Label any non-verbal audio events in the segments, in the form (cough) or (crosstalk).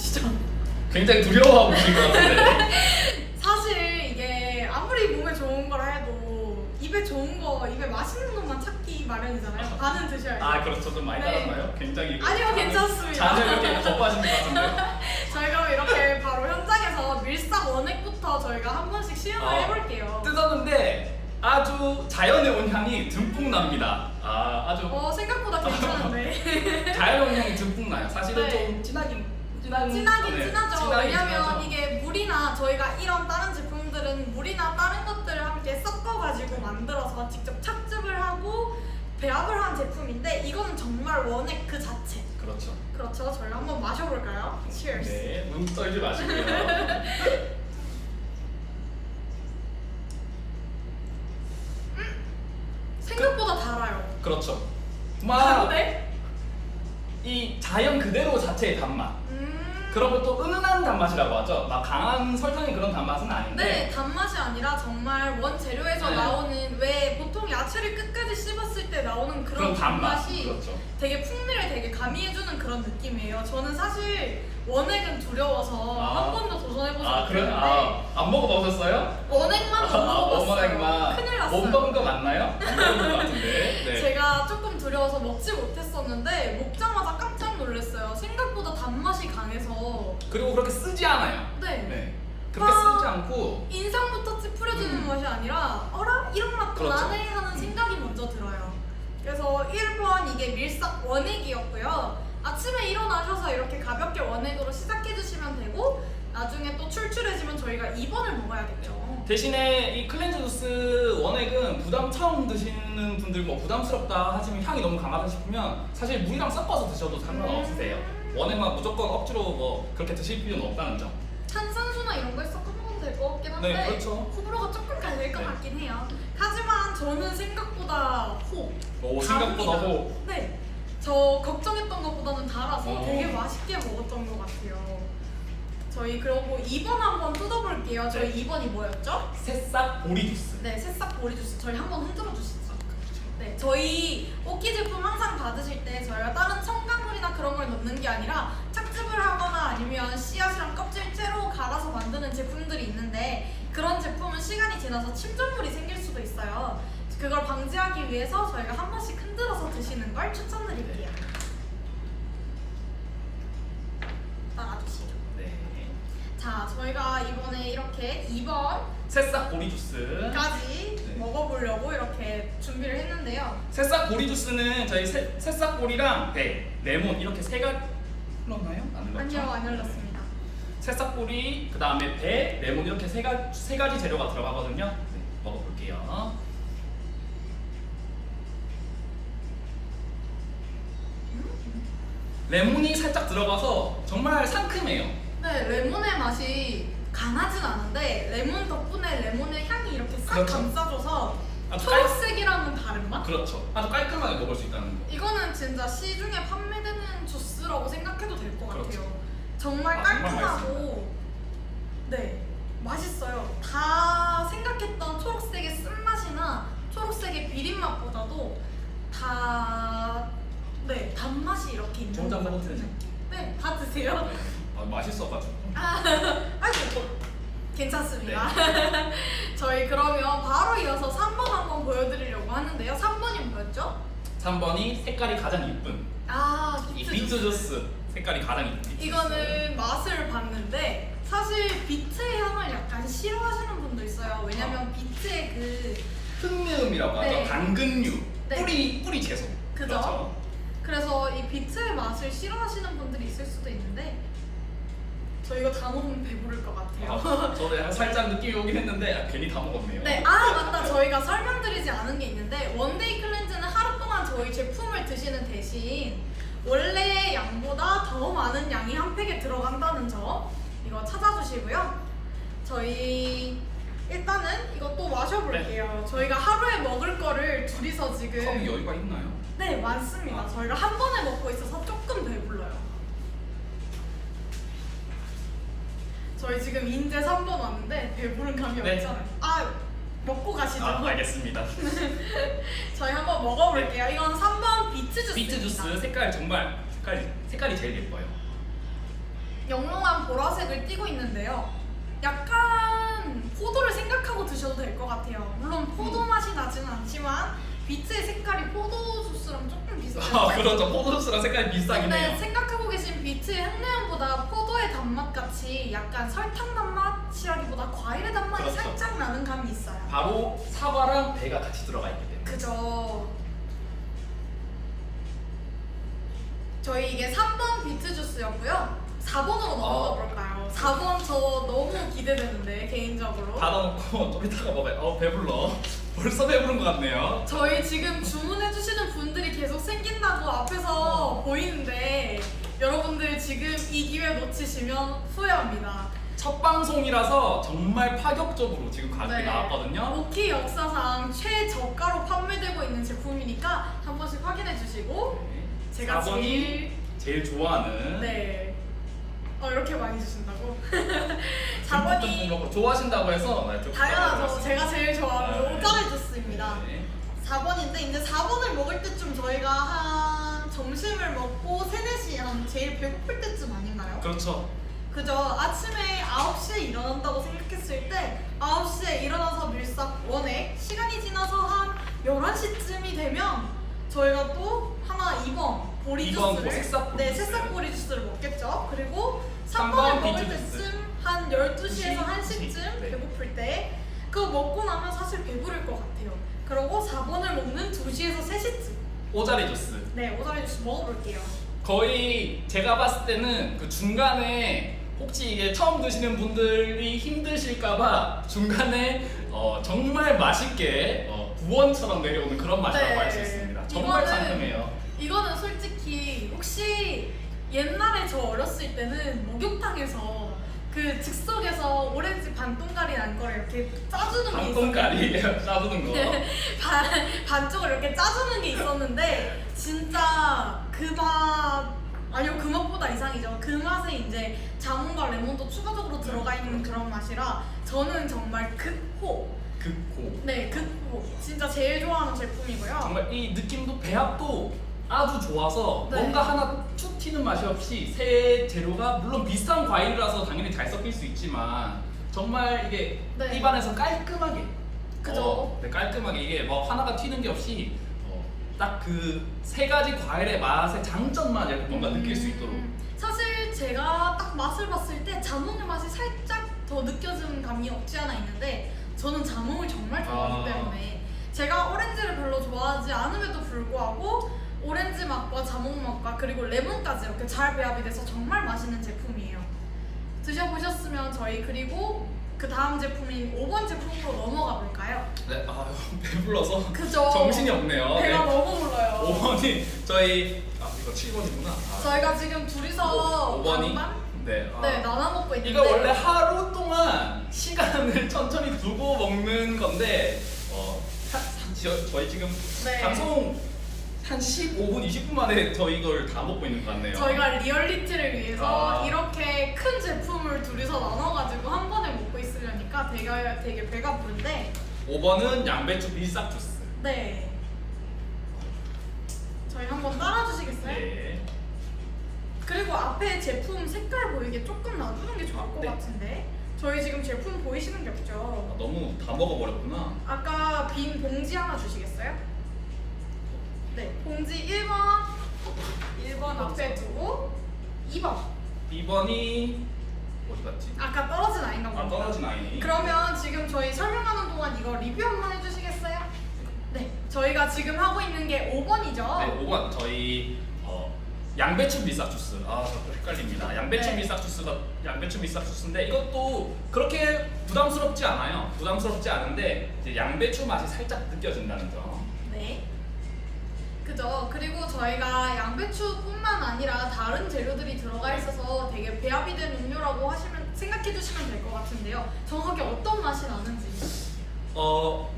뜯어주시죠. 굉장히 두려워하고 계신 것 같은데. (laughs) 사실 이게 아무리 몸에 좋은 거라 해도 입에 좋은 거, 입에 맛있는 것만 찾기 마련이잖아요. 반은 드셔야죠. 아 그렇죠 좀 많이 네. 따랐나요? 굉장히 아니요, 잔을- 괜찮습니다. 잔을 이렇게 거부하신 것 같은데. (laughs) 저희가 이렇게 바로 현장에서 밀싹 원액부터 저희가 한 번씩 시음을 어. 해볼게요. 뜯었는데 아주 자연의 온향이 듬뿍 납니다. 아 아주 어 생각보다 (laughs) 괜찮은데 자연의 온향이 듬뿍 나요. 사실은 네. 좀 진하긴 진한 진하긴 네, 진하죠. 진하긴 왜냐면 진하죠. 이게 물이나 저희가 이런 다른 제품들은 물이나 다른 것들을 함께 섞어가지고 만들어서 직접 착즙을 하고 배합을 한 제품인데 이거는 정말 원액 그 자체. 그렇죠. 그렇죠. 저희 한번 마셔볼까요? Cheers. 네, 눈 떨지 마시고요. 생각보다 달아요. 그렇죠. 막 다른데? 이 자연 그대로 자체의 단맛. 음. 그러고 또 은은한 단맛이라고 하죠. 막 강한 설탕의 그런 단맛은 아닌데. 네, 단맛이 아니라 정말 원 재료에서 네. 나오는 왜 보통 야채를 끝까지 씹었을 때 나오는 그런, 그런 단맛. 단맛이 그렇죠. 되게 풍미를 되게 가미해주는 그런 느낌이에요. 저는 사실 원액은 두려워서 아. 한 번도 도전해보지 아 그래? 못했는데 아, 안 먹어보셨어요? 원액만 못 아, 먹어봤어요. 어머나기만 큰일 났어요. 못 먹은 거 맞나요? 안 먹은 거 같은데. 네. (laughs) 제가 조금 두려워서 먹지 못했었는데 먹자마자 깜짝 놀랐어요. 생각보다 단맛이 강해서 그리고 그렇게 쓰지 않아요. 네. 네. 그렇게 아. 쓰지 않고 인상부터 찌푸려지는 음. 맛이 아니라 어라? 이런 맛도 그렇죠. 나네 하는 생각이 먼저 들어요. 그래서 1번 이게 밀싹 원액이었고요. 아침에 일어나셔서 이렇게 가볍게 원액으로 시작해 주시면 되고 나중에 또 출출해지면 저희가 2번을 먹어야겠죠. 대신에 이 클렌즈 주스 부담 처음 드시는 분들 뭐 부담스럽다 하시면 향이 너무 강하다 싶으면 사실 물이랑 섞어서 드셔도 상관없으세요. 음. 원액만 무조건 억지로 뭐 그렇게 드실 필요는 없다는 점. 탄산수나 이런 섞어 먹어도 될것 같긴 한데 네, 그렇죠. 호불호가 조금 갈릴 것 네. 같긴 해요. 하지만 저는 생각보다 호. 오 생각보다 답니다. 호. 네. 저 걱정했던 것보다는 달아서 어. 되게 맛있게 먹었던 것 같아요. 저희 그러고 2번 한번 뜯어볼게요. 저희 네. 2번이 뭐였죠? 새싹 보리 주스. 네, 새싹. 저희 한번 흔들어 주시죠. 네, 저희 오키 제품 항상 받으실 때 저희가 다른 첨가물이나 그런 걸 넣는 게 아니라 착즙을 하거나 아니면 씨앗이랑 껍질째로 갈아서 만드는 제품들이 있는데 그런 제품은 시간이 지나서 침전물이 생길 수도 있어요. 그걸 방지하기 위해서 저희가 한 번씩 흔들어서 드시는 걸 추천드릴게요. 따라주시죠. 네. 자, 저희가 이번에 이렇게 2번까지 새싹 보리 주스. 네. 먹어보려고 이렇게 준비를 했는데요. 새싹 보리 주스는 저희 새, 새싹 보리랑 배, 레몬 이렇게 세 가지 흘렀나요? 안 흘렀죠? 아니요, 안 열렸습니다. 새싹 보리, 그 다음에 배, 레몬 이렇게 세 가지, 세 가지 재료가 들어가거든요. 네, 먹어볼게요. 레몬이 살짝 들어가서 정말 상큼해요. 네, 레몬의 맛이 강하진 않은데 레몬 덕분에 레몬의 향이 이렇게 싹 그렇죠. 감싸줘서 아주 깔, 초록색이랑은 다른 맛? 그렇죠. 아주 깔끔하게 먹을 수 있다는 거. 이거는 진짜 시중에 판매되는 주스라고 생각해도 될것 그렇죠. 같아요. 정말 아, 정말 깔끔하고 네 맛있어요. 다 생각했던 초록색의 쓴맛이나 초록색의 비린 맛보다도 다 네 단맛이 이렇게 있는 혼자 것 먹어도. 되죠? 네, 다 드세요. 네. 아, 맛있어가지고. 아, (laughs) 아이고 괜찮습니다. 네. (laughs) 저희 그러면 바로 이어서 3번 한번 보여드리려고 하는데요. 3번이 뭐였죠? 3번이 색깔이 가장 이쁜 아 이 비트 비트 주스. 주스 색깔이 가장 이쁜 비트 이거는 맛을 봤는데 사실 비트의 향을 약간 싫어하시는 분도 있어요. 왜냐면 비트의 그. 흑미음이라고 하죠. 네. 당근류, 네. 뿌리 뿌리 채소. 그렇죠. 그래서 이 비트의 맛을 싫어하시는 분들이 있을 수도 있는데 저 이거 다 먹으면 배부를 것 같아요. 아, 저도 약간 살짝 느낌이 오긴 했는데 아, 괜히 다 먹었네요. 네, 아 맞다. 저희가 설명드리지 않은 게 있는데 원데이 클렌즈는 하루 동안 저희 제품을 드시는 대신 원래 양보다 더 많은 양이 한 팩에 들어간다는 점 이거 찾아주시고요. 저희 일단은 또 마셔볼게요. 저희가 하루에 먹을 거를 둘이서 지금 컵이 여유가 있나요? 네 많습니다. 저희가 한 번에 먹고 있어서 조금 배불러요. 저희 지금 인제 3번 왔는데 배부른 감이 네. 없잖아요. 아 먹고 가시죠. 아, 알겠습니다. (laughs) 저희 한번 먹어볼게요. 이건 3번 비트 주스. 비트 주스 색깔 정말 색깔이 색깔이 제일 예뻐요. 영롱한 보라색을 띠고 있는데요. 약간 포도를 생각하고 드셔도 될 것 같아요. 물론 포도 맛이 나지는 않지만 비트의 색깔이 포도 주스랑 조금 비슷해요. 아 그렇죠. 포도주스랑 색깔이 비슷하긴 근데 해요. 생각하고 비트의 향내음보다 포도의 단맛 같이 약간 설탕 단맛이라기보다 과일의 단맛이 그렇죠. 살짝 나는 감이 있어요. 바로 사과랑 배가 같이 들어가 있기 때문에. 그죠. 저희 이게 3번 비트 주스였고요. 4번으로 넘어가 어. 볼까요? 4번 저 너무 기대되는데 개인적으로. 닫아놓고 (laughs) 좀 이따가 먹어요. 어 배불러. (laughs) 벌써 배부른 것 같네요. 저희 지금 주문해 주시는 분들이 계속 생긴다고 앞에서 보이는데 여러분들 지금 이 기회 놓치시면 후회합니다. 첫 방송이라서 정말 파격적으로 지금 가격이 네. 나왔거든요. 오키 역사상 최저가로 판매되고 있는 제품이니까 한 번씩 확인해 주시고 제가 4번이 제일 제일 좋아하는 네. 어 이렇게 많이 주신다고? 듬뿍 4번이 듬뿍 좋아하신다고 해서 네, 좀 당연하죠. 제가 제일 좋아하는 네. 오자를 줬습니다. 네. 4번인데 이제 4번을 먹을 때쯤 저희가 한 점심을 먹고 3, 4시 한 제일 배고플? 그렇죠. 그죠. 아침에 9시에 일어난다고 생각했을 때 9시에 일어나서 밀싹 원에 시간이 지나서 한 11시쯤이 되면 저희가 또 하나 2번 보리 이번 주스를 그 새싹 보리 네, 주스. 새싹 보리 주스를 먹겠죠. 그리고 3번을 삼번 먹을 비트 주스. 때쯤 한 12시에서 2시? 1시쯤 네. 배고플 때 그거 먹고 나면 사실 배부를 것 같아요. 그리고 4번을 먹는 2시에서 3시쯤 오자리 주스. 네, 오자리 주스 먹어볼게요. 거의 제가 봤을 때는 그 중간에 혹시 이게 처음 드시는 분들이 힘드실까봐 중간에 어, 정말 맛있게 어, 구원처럼 내려오는 그런 맛이라고 네. 할 수 있습니다. 정말 이거는- 상큼해요. 이거는 솔직히 혹시 옛날에 저 어렸을 때는 목욕탕에서 그 즉석에서 오렌지 반똥가리 난 거를 이렇게 짜주는 게 방똥가리 짜주는 거. 있었는데 (laughs) 반, 반쪽을 이렇게 짜주는 게 있었는데 진짜 그 맛 아니요 그 맛보다 이상이죠 그 맛에 이제 자몽과 레몬도 추가적으로 들어가 있는 그런 맛이라 저는 정말 극호 극고. 네 극호 진짜 제일 좋아하는 제품이고요 정말 이 느낌도 배합도 아주 좋아서 네. 뭔가 하나 툭 튀는 맛이 없이 새 재료가 물론 비슷한 과일이라서 당연히 잘 섞일 수 있지만 정말 이게 네. 입안에서 깔끔하게 그죠. 어, 네, 깔끔하게 이게 뭐 하나가 튀는 게 없이 어, 딱 그 세 가지 과일의 맛의 장점만 이렇게 뭔가 느낄 수 있도록 음, 사실 제가 딱 맛을 봤을 때 자몽의 맛이 살짝 더 느껴지는 감이 없지 않아 있는데 저는 자몽을 정말 좋아하기 아. 때문에 제가 오렌지를 별로 좋아하지 않음에도 불구하고 오렌지 맛과 자몽 맛과 그리고 레몬까지 이렇게 잘 배합이 돼서 정말 맛있는 제품이에요. 드셔보셨으면 저희 그리고 그 다음 제품인 5번 제품으로 넘어가 볼까요? 네, (laughs) 아 배불러서 그죠? 정신이 없네요. 배가 네. 너무 불러요. 5번이 저희 아 이거 7번이구나. 아, 저희가 지금 둘이서 5번이 반반? 네. 아. 네 나눠 먹고 있는데 이거 원래 하루 동안 시간을 (laughs) 천천히 두고 먹는 건데 어, 한, 한- 저, 저희 지금 네. 방송 한 15분, 20분 만에 저희 이걸 다 먹고 있는 것 같네요. 저희가 리얼리티를 위해서 아. 이렇게 큰 제품을 둘이서 나눠가지고 한 번에 먹고 있으려니까 되게, 되게 배가 부른데 5번은 양배추 밀싹 주스. 네 저희 한번 따라주시겠어요? 네. 그리고 앞에 제품 색깔 보이게 조금 놔두는 게 좋을 것 네. 같은데 저희 지금 제품 보이시는 게 아, 없죠? 너무 다 먹어버렸구나. 아까 빈 봉지 하나 주시겠어요? 네 봉지 1번 1번 앞에 두고 2번 2번이 어디 갔지? 아까 떨어진 아이인가 아, 봅니다 떨어진 아이. 그러면 지금 저희 설명하는 동안 이거 리뷰 한번 해주시겠어요? 네, 저희가 지금 하고 있는 게 5번이죠. 네, 5번 저희 어, 양배추 밀싹 주스. 아, 자꾸 헷갈립니다. 양배추 네. 밀싹 주스가 양배추 밀싹 주스인데 이것도 그렇게 부담스럽지 않아요. 부담스럽지 않은데 이제 양배추 맛이 살짝 느껴진다는 점. 네. 그죠. 그리고 저희가 양배추뿐만 아니라 다른 재료들이 들어가 있어서 되게 배합이 된 음료라고 하시면 생각해 주시면 될 것 같은데요. 정확하게 어떤 맛이 나는지. 어,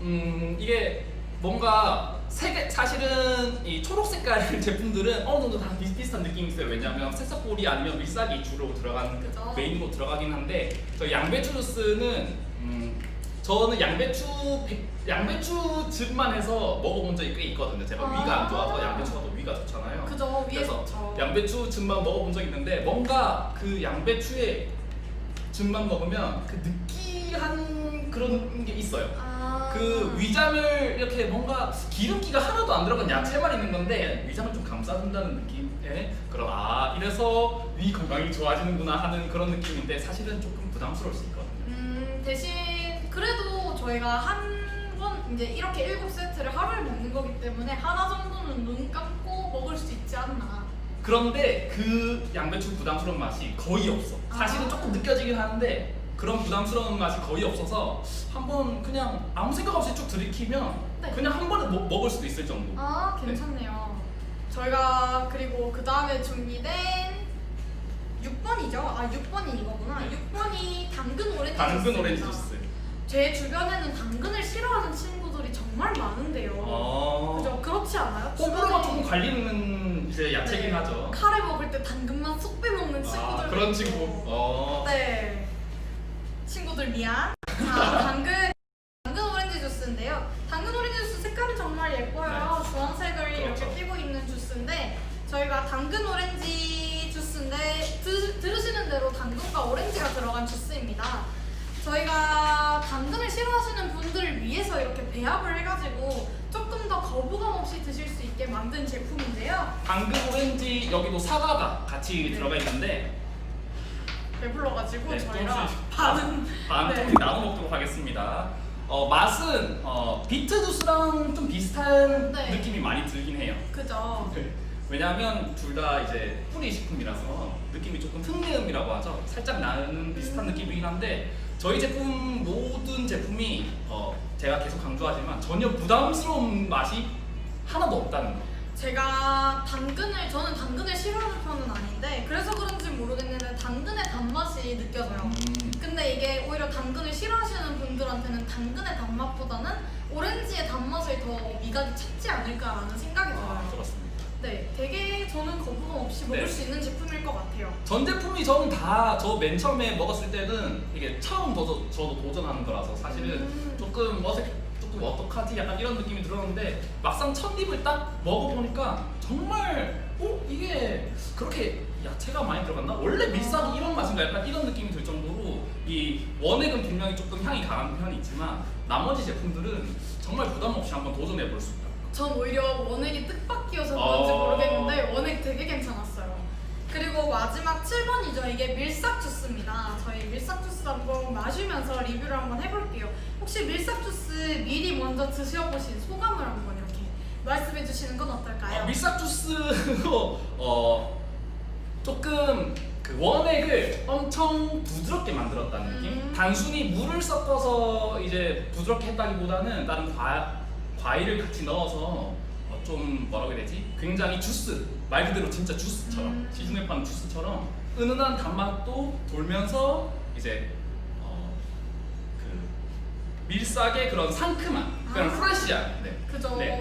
음 이게 뭔가 색의 사실은 이 초록 색깔 (laughs) 제품들은 어느 정도 다 비슷비슷한 느낌이 있어요. 왜냐하면 새싹볼이 아니면 밀싹이 주로 들어가는 그죠. 메인으로 들어가긴 한데 저 양배추 주스는 음, 저는 양배추 백- 양배추 즙만 해서 먹어본 적이 꽤 있거든요. 제가 아. 위가 안 좋아서 양배추가 더 위가 좋잖아요. 그죠. 위에 그래서 좋죠. 양배추 즙만 먹어본 적 있는데 뭔가 그 양배추의 즙만 먹으면 그 느끼한 그런 게 있어요. 아. 그 위장을 이렇게 뭔가 기름기가 하나도 안 들어간 야채만 있는 건데 위장을 좀 감싸준다는 느낌의 그런 아 이래서 위 건강이 좋아지는구나 하는 그런 느낌인데 사실은 조금 부담스러울 수 있거든요. 음, 대신 그래도 저희가 한 번 이제 이렇게 7세트를 하루에 먹는 거기 때문에 하나 정도는 눈 감고 먹을 수 있지 않나. 그런데 그 양배추 부담스러운 맛이 거의 없어. 사실은 아. 조금 느껴지긴 하는데 그런 부담스러운 맛이 거의 없어서 한번 그냥 아무 생각 없이 쭉 들이키면 네. 그냥 한 번에 먹, 먹을 수도 있을 정도. 아, 괜찮네요. 저희가 그리고 그 다음에 준비된 6번이죠? 아, 6번이 이거구나. 네. 6번이 당근 오렌지 당근. 오렌지 주스. 제 주변에는 당근을 싫어하는 친구들이 정말 많은데요. 어. 그죠? 그렇지 않아요? 호불호가 조금 갈리는 이제 야채긴 네, 하죠. 카레 먹을 때 당근만 쏙 빼먹는 친구들. 아, 그런 친구. 어. 네. 친구들 미안. 자, 당근 당근 오렌지 주스인데요. 당근 오렌지 주스 색깔은 정말 예뻐요. 주황색을 네. 그렇죠. 이렇게 띄고 있는 주스인데 저희가 당근 오렌지 주스인데 드, 들으시는 대로 당근과 오렌지가 들어간 주스입니다. 저희가 당근을 싫어하시는 분들을 위해서 이렇게 배합을 해가지고 조금 더 거부감 없이 드실 수 있게 만든 제품인데요. 당근 오렌지 여기도 사과가 같이 네. 들어가 있는데 배불러가지고 네, 저희가 조금씩 반은 반 네. 조금씩 나눠 먹도록 하겠습니다. 어, 맛은 어, 비트 주스랑 좀 비슷한 네. 느낌이 많이 들긴 해요. 그죠. 네. 왜냐하면 둘 다 이제 뿌리 식품이라서 느낌이 조금 흑내음이라고 하죠. 살짝 나는 비슷한 음. 느낌이긴 한데 저희 제품 모든 제품이 어, 제가 계속 강조하지만 전혀 부담스러운 맛이 하나도 없다는 거. 제가 당근을 저는 당근을 싫어하는 편은 아닌데 그래서 그런지 모르겠는데 당근의 단맛이 느껴져요. 음. 근데 이게 오히려 당근을 싫어하시는 분들한테는 당근의 단맛보다는 오렌지의 단맛을 더 미각이 찾지 않을까라는 생각이 아, 들어요. 그렇습니다. 네, 되게 저는 거부감 없이 먹을 네. 수 있는 제품일 것 같아요. 전 제품이 저는 다 저 맨 처음에 먹었을 때는 이게 처음 저도, 저도 도전하는 거라서 사실은 음. 조금 어색 조금 어떡하지 약간 이런 느낌이 들었는데 막상 첫 입을 딱 먹어보니까 정말 어 이게 그렇게 야채가 많이 들어갔나 원래 밀싹이 이런 맛인가 약간 이런 느낌이 들 정도로 이 원액은 분명히 조금 향이 강한 편이 있지만 나머지 제품들은 정말 부담 없이 한번 도전해 볼 수. 전 오히려 원액이 뜻밖이어서 그런지 어. 모르겠는데 원액 되게 괜찮았어요. 그리고 마지막 7번이죠. 이게 밀싹 주스입니다. 저희 밀싹 주스 한번 마시면서 리뷰를 한번 해볼게요. 혹시 밀싹 주스 미리 먼저 드셔보신 소감을 한번 이렇게 말씀해 주시는 건 어떨까요? 어, 밀싹 주스로 어 조금 그 원액을 엄청 부드럽게 만들었다는 느낌. 음. 단순히 물을 섞어서 이제 부드럽게 했다기보다는 다른 과 과일을 같이 넣어서 어, 좀 뭐라고 해야 되지? 굉장히 주스 말 그대로 진짜 주스처럼 음. 시중에 파는 주스처럼 은은한 단맛도 돌면서 이제 어, 그 밀싹의 그런 상큼한 그런 아. 프레시한 네. 그죠. 네.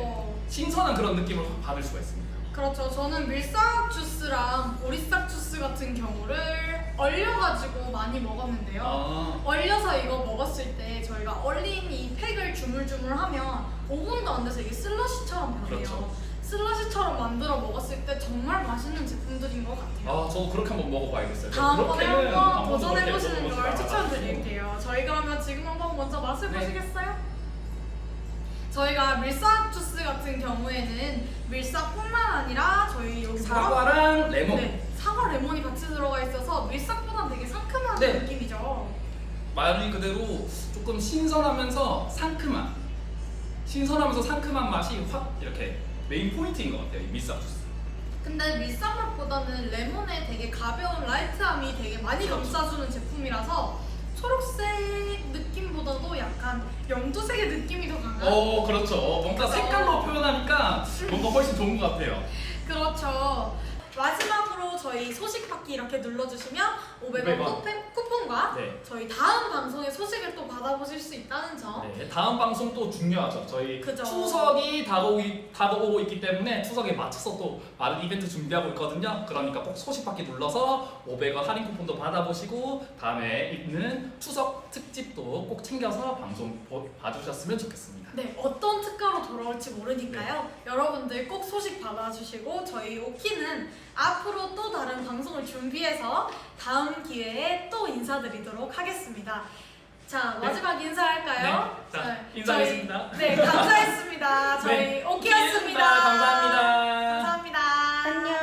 신선한 그런 느낌을 확 받을 수가 있습니다. 그렇죠. 저는 밀싹 주스랑 보리싹 주스 같은 경우를 얼려가지고 많이 먹었는데요. 아, 얼려서 이거 먹었을 때 저희가 얼린 이 팩을 주물주물하면 5분도 안 돼서 이게 슬러시처럼 변해요. 그렇죠. 슬러시처럼 만들어 먹었을 때 정말 맛있는 제품들인 것 같아요. 아, 저도 그렇게 한번 먹어봐야겠어요. 다음번에 그렇게는 한번 한 번도 도전해 그렇게 보시는 먹어보지 걸. 추천드릴게요. 저희 그러면 지금 한번 먼저 맛을 네. 보시겠어요? 저희가 밀싹 주스 같은 경우에는 밀싹뿐만 아니라 저희 여기 사과랑 레몬. 네, 사과 레몬이 같이 들어가 있어서 밀싹보다 되게 상큼한 네. 느낌이죠. 말 그대로 조금 신선하면서 상큼한 신선하면서 상큼한 맛이 확 이렇게 메인 포인트인 것 같아요. 이 밀싹 주스. 근데 밀싹 맛보다는 레몬의 되게 가벼운 라이트함이 되게 많이 그렇죠. 감싸주는 제품이라서 초록색 느낌보다도 약간 영두색의 느낌이 더 강한 어, 그렇죠. 뭔가. 색깔로 표현하니까 뭔가 훨씬 좋은 것 같아요. 그렇죠. 마지막 으로 저희 소식 받기 이렇게 눌러주시면 500원 500원. 쿠폰, 쿠폰과 네. 저희 다음 방송의 소식을 또 받아보실 수 있다는 점 네, 다음 방송 또 중요하죠. 저희 그죠. 추석이 다가오기, 다가오고 있기 때문에 추석에 맞춰서 또 많은 이벤트 준비하고 있거든요. 그러니까 꼭 소식 받기 눌러서 500원 할인 쿠폰도 받아보시고 다음에 있는 추석 특집도 꼭 챙겨서 방송 보- 봐주셨으면 좋겠습니다. 네, 어떤 특가로 돌아올지 모르니까요. 여러분들 꼭 소식 받아주시고 저희 오키는 앞으로 또, 다른 방송을 준비해서 다음 기회에 또 인사드리도록 하겠습니다. 자, 네. 마지막 인사할까요? 네. 자, 네. 인사하겠습니다. 네, 감사했습니다. (laughs) 네. 저희 네. 오키였습니다. 감사합니다. 감사합니다. 안녕.